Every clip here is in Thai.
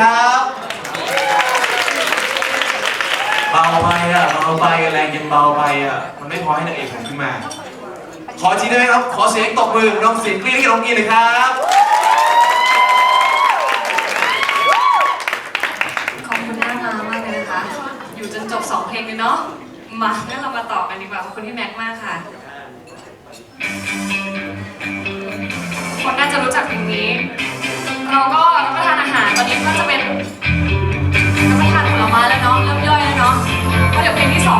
ครับเบาไปอะเบาไปแรงยังเบาไปอะมันไม่พอให้นางเอกผมขึ้นมา ขอทีได้ไหมครับ ขอเสียงตบมือน้องสิงห์กรี๊ดให้น้องกินเลยครับขอบคุณหน้ามามากเลยนะคะ อยู่จนจบสองเพลงเลยเนาะ มางั้นเรามาต่อกันดีกว่า ขอบคุณพี่แม็กซ์มากค่ะ คนน่าจะรู้จักเพลงนี้ เราก็รับประทาน หารตอนนี้ก็จะเป็นรับปรทานผลไม้แล้วเนาะเริ่มย่อยแล้วเนาะเพราะเดี๋ยวเพลงที่สอง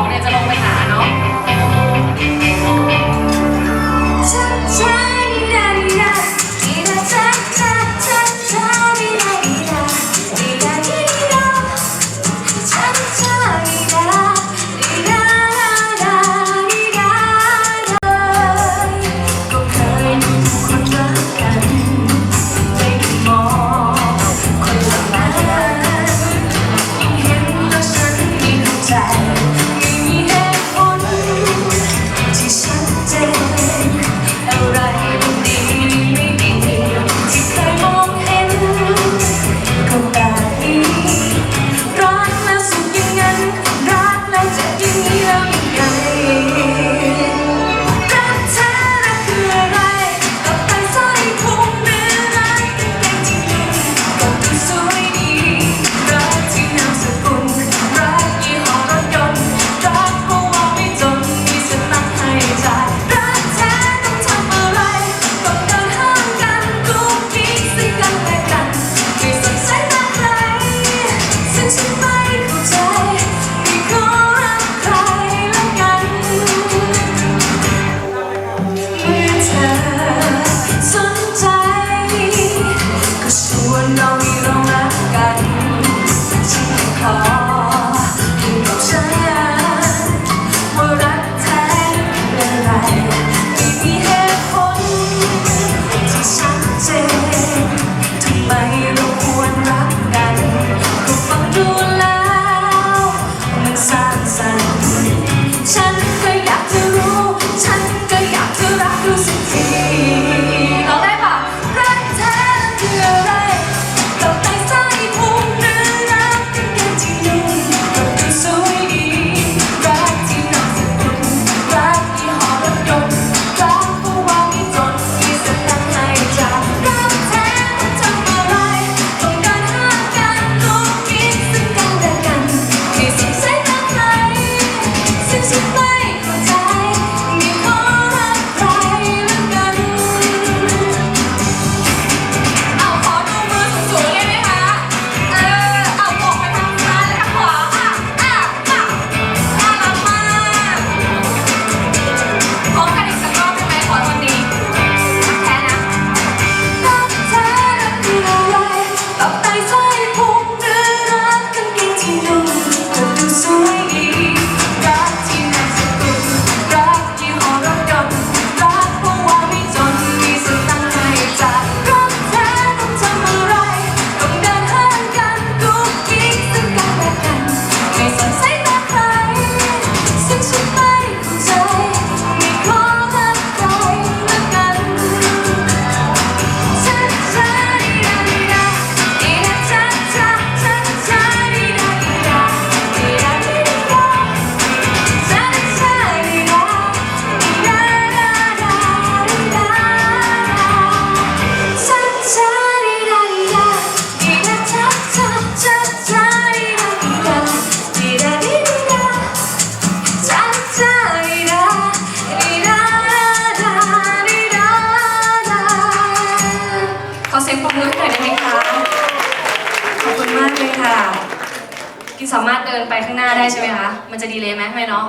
ามารถเดินไปข้างหน้าได้ใช่ไหมคะ มันจะดีเลยไหมไม่เนาะ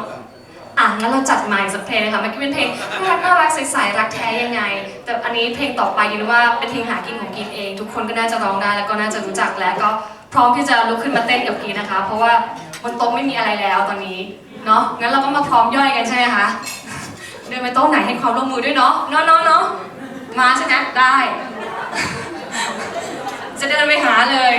อะงั้นเราจัดใหม่สักเพลงเลยค่ะ มันก็เป็นเพลงน่ารักน่ารักใสๆรักแท้ยังไง แต่อันนี้เพลงต่อไปยินว่าเป็นเพลงหากินของกินเอง ทุกคนก็น่าจะร้องได้แล้วก็น่าจะรู้จักและก็พร้อมที่จะลุกขึ้นมาเต้นกับกินนะคะ เพราะว่าบนโต๊ะไม่มีอะไรแล้วตอนนี้ เนาะงั้นเราก็มาพร้อมย่อยกันใช่ไหมคะ เดินไปโต๊ะไหนให้ความร่วมมือด้วยเนาะ เนาะเนาะเนาะมาใช่ไหมได้ จะเดินไปหาเลย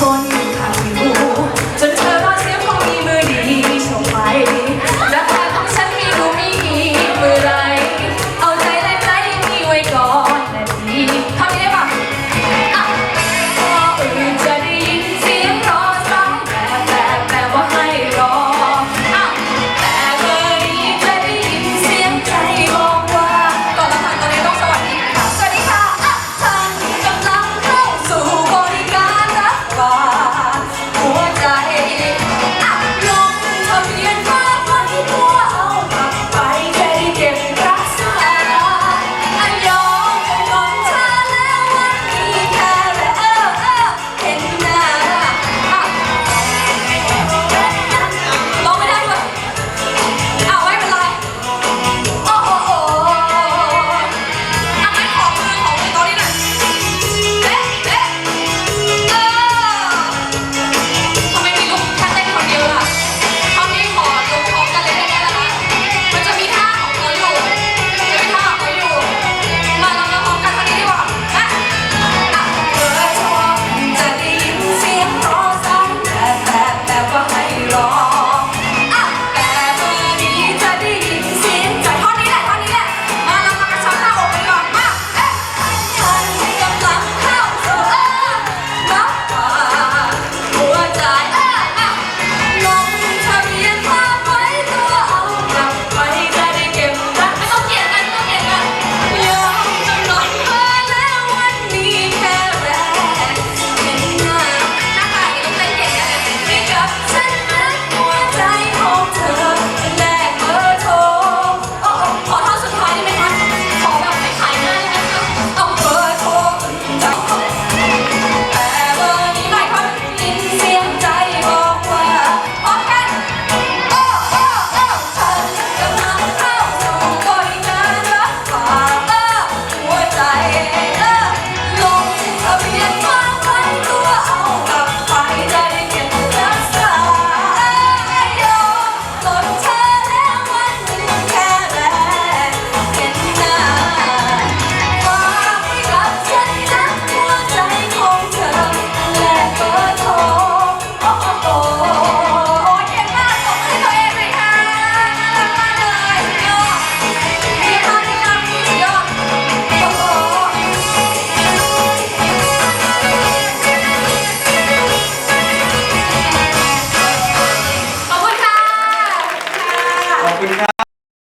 본